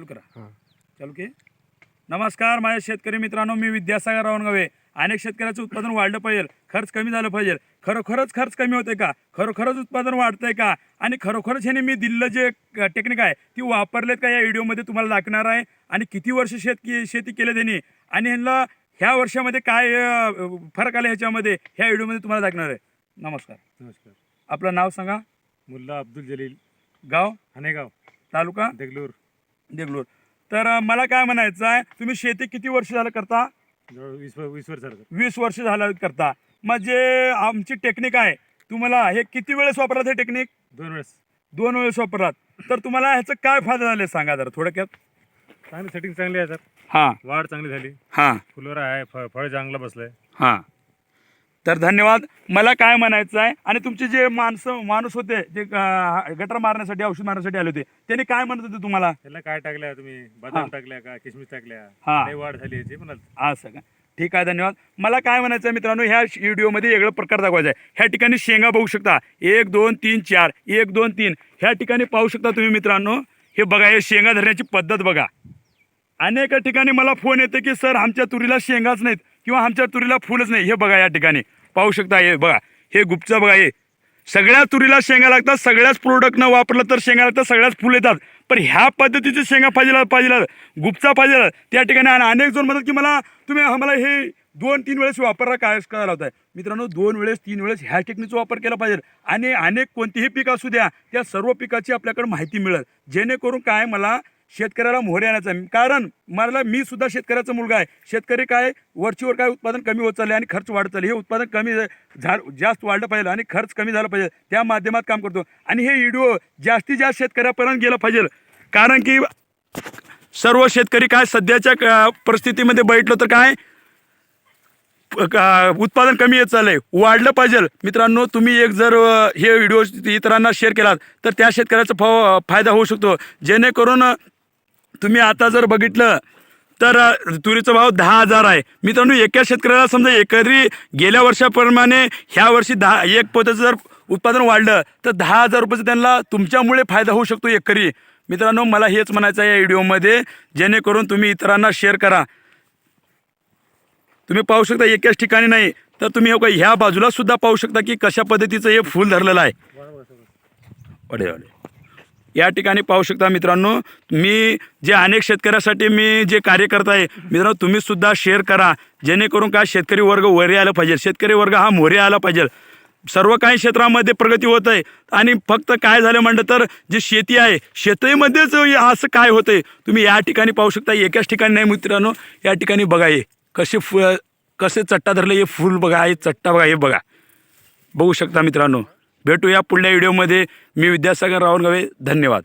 चालू करा. हां. चालू की? नमस्कार माझ्या शेतकरी मित्रांनो मी विद्यासागर रावणगावे. अनेक शेतकऱ्याचं उत्पादन वाढलं पाहिजे. खर्च कमी झालं पाहिजे. खरोखरच खर्च कमी होतंय का? खरोखरच उत्पादन वाढतंय का? आणि खरोखरच ह्याने मी दिलेलं जे टेक्निक आहे ती वापरलेत का? या व्हिडिओमध्ये तुम्हाला दाखवणार आहे. आणि किती वर्ष शेत शेती केलं त्यांनी? आणि ह्यांना ह्या वर्षामध्ये काय फरक आला ह्याच्यामध्ये? ह्या व्हिडिओमध्ये तुम्हाला दाखवणार आहे. नमस्कार. नमस्कार. आपलं नाव सांगा. मुल्ला अब्दुल जलील. गाव? हानेगाव तालुका? देगलूर. देगलूर. तर मला काय म्हणायचं आहे तुम्ही शेती किती वर्ष झालं करता? वीस वीस वर्ष झालं. वीस वर्ष झालं करता. म्हणजे आमची टेक्निक आहे तुम्हाला हे किती वेळेस वापरलात हे टेक्निक? दोन वेळेस. दोन वेळेस वापरलात तर तुम्हाला ह्याचं काय फायदा झाले सांगा जरा थोडक्यात. चांगली सेटिंग चांगली आहे सर हां. वाढ चांगली झाली. हां. फुलोरा आहे फळ फळ चांगलं बसलंय. हां. तर धन्यवाद. मला काय म्हणायचं आहे आणि तुमचे जे माणसं माणूस होते जे अं, गटर मारण्यासाठी औषध मारण्यासाठी आले होते त्यांनी काय म्हणत होते तुम्हाला? त्याला काय टाकल्या तुम्ही? हां. बदाम टाकल्या का? किशमिश टाकल्या? हां. लय वाढ झाली याची म्हणाल. असं का? ठीक आहे धन्यवाद. मला काय म्हणायचं आहे मित्रांनो ह्या व्हिडिओमध्ये वेगळं प्रकार दाखवायचा आहे. ह्या ठिकाणी शेंगा बघू शकता. एक दोन तीन चार. एक दोन तीन. ह्या ठिकाणी पाहू शकता तुम्ही मित्रांनो हे बघा हे शेंगा धरण्याची पद्धत बघा. अनेक ठिकाणी मला फोन येते की सर आमच्या तुरीला शेंगाच नाहीत. किंवा आमच्या तुरीला फुलच नाही. हे बघा या ठिकाणी. पाहू शकता हे बघा. हे गुपचं बघा हे. सगळ्या तुरीला शेंगा लागतात. सगळ्याच प्रोडक्ट न वापरलं तर शेंगा लागतात. सगळ्याच फुल येतात. पण ह्या पद्धतीचे शेंगा पाहिजे पाहिजे गुपचा पाहिजे त्या ठिकाणी आणि अनेक जण म्हणतात की मला तुम्ही आम्हाला हे दोन तीन वेळेस वापरला काय करायला लावताय? मित्रांनो दोन वेळेस तीन वेळेस ह्या टेक्निकचा वापर केला पाहिजे. आणि अनेक कोणतीही पीक असू द्या त्या सर्व पिकाची आपल्याकडे माहिती मिळेल. जेणेकरून काय मला शेतकऱ्याला मोहरे आणायचा. कारण मला मी सुद्धा शेतकऱ्याचा मुलगा आहे. शेतकरी काय वरचीवर काय उत्पादन कमी होत चालले आणि खर्च वाढत चालले हे उत्पादन कमी झा जास्त वाढलं पाहिजे आणि खर्च कमी झाला पाहिजे. त्या माध्यमात काम करतो. आणि हे व्हिडिओ जास्तीत जास्त शेतकऱ्यापर्यंत गेलं पाहिजे. कारण की सर्व शेतकरी काय सध्याच्या क- परिस्थितीमध्ये बैठलं तर काय? का- उत्पादन कमी येत चाललंय. वाढलं पाहिजे. मित्रांनो तुम्ही एक जर हे व्हिडिओ इतरांना शेअर केलात तर त्या शेतकऱ्याचा फायदा होऊ शकतो. जेणेकरून तुम्ही आता जर बघितलं तर तुरीचा भाव दहा हजार आहे. मित्रांनो एका शेतकऱ्याला समजा एकरी गेल्या वर्षाप्रमाणे ह्या वर्षी दहा एक पोत्याचं जर उत्पादन वाढलं तर दहा हजार रुपयाचं त्यांना तुमच्यामुळे फायदा होऊ शकतो एकरी. मित्रांनो मला हेच म्हणायचं आहे या व्हिडिओमध्ये जेणेकरून तुम्ही इतरांना शेअर करा. तुम्ही पाहू शकता एकाच ठिकाणी नाही तर तुम्ही हे ह्या बाजूला सुद्धा पाहू शकता की कशा पद्धतीचं हे फूल धरलेलं आहे. या ठिकाणी पाहू शकता मित्रांनो मी जे अनेक शेतकऱ्यासाठी मी जे कार्य करत आहे मित्रांनो तुम्ही सुद्धा शेअर करा. जेणेकरून काय शेतकरी वर्ग वरे आला पाहिजे. शेतकरी वर्ग हा मोरे आला पाहिजे. सर्व काही क्षेत्रामध्ये प्रगती होत आहे. आणि फक्त काय झालं म्हणलं तर जी शेती आहे शेतीमध्येच असं काय होतंय? तुम्ही या ठिकाणी पाहू शकता. एकाच ठिकाणी नाही मित्रांनो या ठिकाणी बघा हे. कसे फु कसे चट्टा धरले हे फुल बघा हे चट्टा बघा हे बघा. बघू शकता मित्रांनो. भेटूया पुढल्या व्हिडिओमध्ये. मी विद्यासागर रावणगावे धन्यवाद.